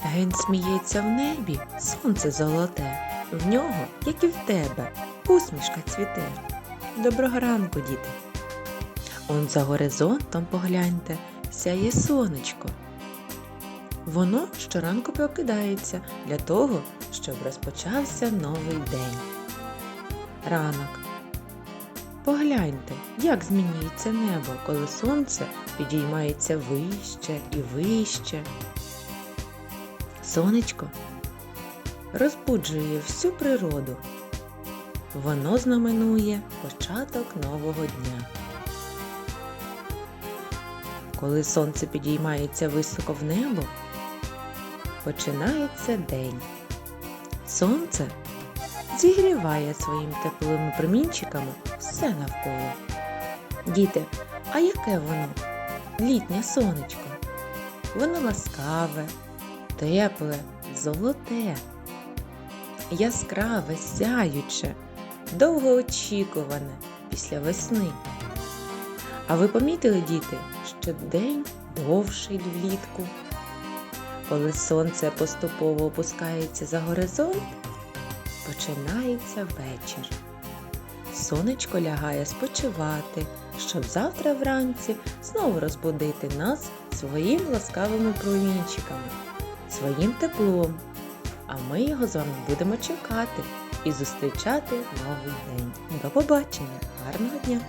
Ген сміється в небі, сонце золоте. В нього, як і в тебе, усмішка цвіте. Доброго ранку, діти. Он за горизонтом погляньте, сяє сонечко. Воно щоранку прокидається для того, щоб розпочався новий день. Ранок. Погляньте, як змінюється небо, коли сонце підіймається вище і вище. Сонечко розбуджує всю природу. Воно знаменує початок нового дня. Коли сонце підіймається високо в небо, починається день. Сонце зігріває своїм теплими промінчиками все навколо. Діти, а яке воно? Літнє сонечко. Воно ласкаве, тепле, золоте, яскраве, сяюче, довгоочікуване після весни. А ви помітили, діти, що день довший влітку? Коли сонце поступово опускається за горизонт, починається вечір. Сонечко лягає спочивати, щоб завтра вранці знову розбудити нас своїм ласкавими промінчиками, своїм теплом. А ми його з вами будемо чекати і зустрічати новий день. До побачення! Гарного дня!